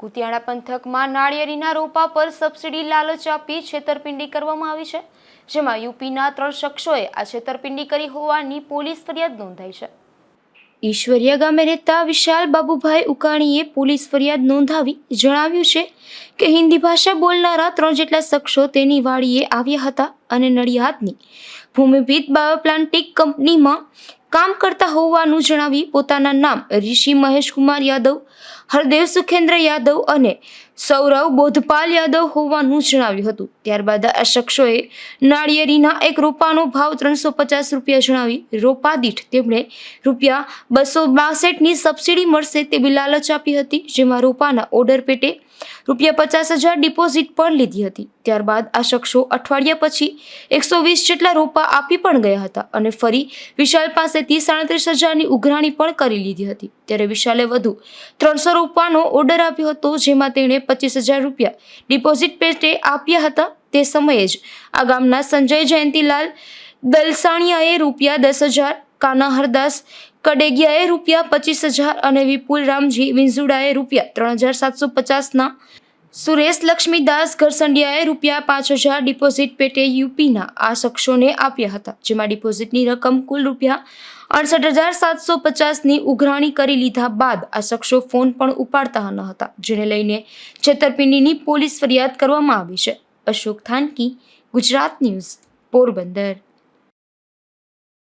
કુતિયાણા પંથકમાં નાળિયેરીના રોપા પર સબસિડી લાલચ આપી છેતરપિંડી કરવામાં આવી છે, જેમાં યુપીના ત્રણ શખ્સોએ આ છેતરપિંડી કરી હોવાની પોલીસ ફરિયાદ નોંધાઈ છે. ઈશ્વરિયા ગામે રહેતા વિશાલ બાબુભાઈ ઉકાણીએ પોલીસ ફરિયાદ નોંધાવી જણાવ્યું છે કે હિન્દી ભાષા બોલનારા ત્રણ જેટલા શખ્સો તેની વાડીએ આવ્યા હતા. અને નડિયાદની ભૂમિભીત બાયોપ્લાન્ટિક કંપનીમાં કામ કરતા હોવાનું જણાવી પોતાના નામ ઋષિ મહેશકુમાર યાદવ, હરદેવ સુખેન્દ્ર યાદવ અને સૌરવ બોધપાલ યાદવ હોવાનું જણાવ્યું હતું. ત્યારબાદ આ શખ્સોએ નાળિયેરીના એક રોપાનો ભાવ ત્રણસો પચાસ રૂપિયા જણાવી રોપા દીઠ તેમણે રૂપિયા બસો બાસઠની સબસિડી મળશે તેવી લાલચ આપી હતી, જેમાં રોપાના ઓર્ડર પેટે રૂપિયા પચાસ હજાર ડિપોઝિટ પણ લીધી હતી. ત્યારબાદ આ શખ્સો અઠવાડિયા પછી એકસો વીસ જેટલા રોપા આપી પણ ગયા હતા અને ફરી વિશાલ પાસેથી સાડત્રીસ હજારની ઉઘરાણી પણ કરી લીધી હતી. ત્યારે વિશાલે વધુ ત્રણસો રોપાનો ઓર્ડર આપ્યો હતો, જેમાં તેણે પચીસ હજાર રૂપિયા ડિપોઝિટ પેટે આપ્યા હતા. તે સમયે જ આ ગામના સંજય જયંતિલાલ દલસાણિયાએ રૂપિયા દસ હજાર કાના હરદાસ કડેગિયાએ રૂપિયા પચીસ હજાર અને વિપુલ રામજી વિંઝુડાએ રૂપિયા ત્રણ હજાર સાતસો પચાસના સુરેશ લક્ષ્મીદાસ ઘરસંડિયાએ રૂપિયા પાંચ હજાર ડિપોઝિટ પેટે યુપીના આ શખ્સોને આપ્યા હતા, જેમાં ડિપોઝિટની રકમ કુલ રૂપિયા અડસઠ હજાર સાતસો પચાસની ઉઘરાણી કરી લીધા બાદ આ શખ્સો ફોન પણ ઉપાડતા ન હતા, જેને લઈને છેતરપિંડીની પોલીસ ફરિયાદ કરવામાં આવી છે. અશોક થાનકી, ગુજરાત ન્યૂઝ, પોરબંદર.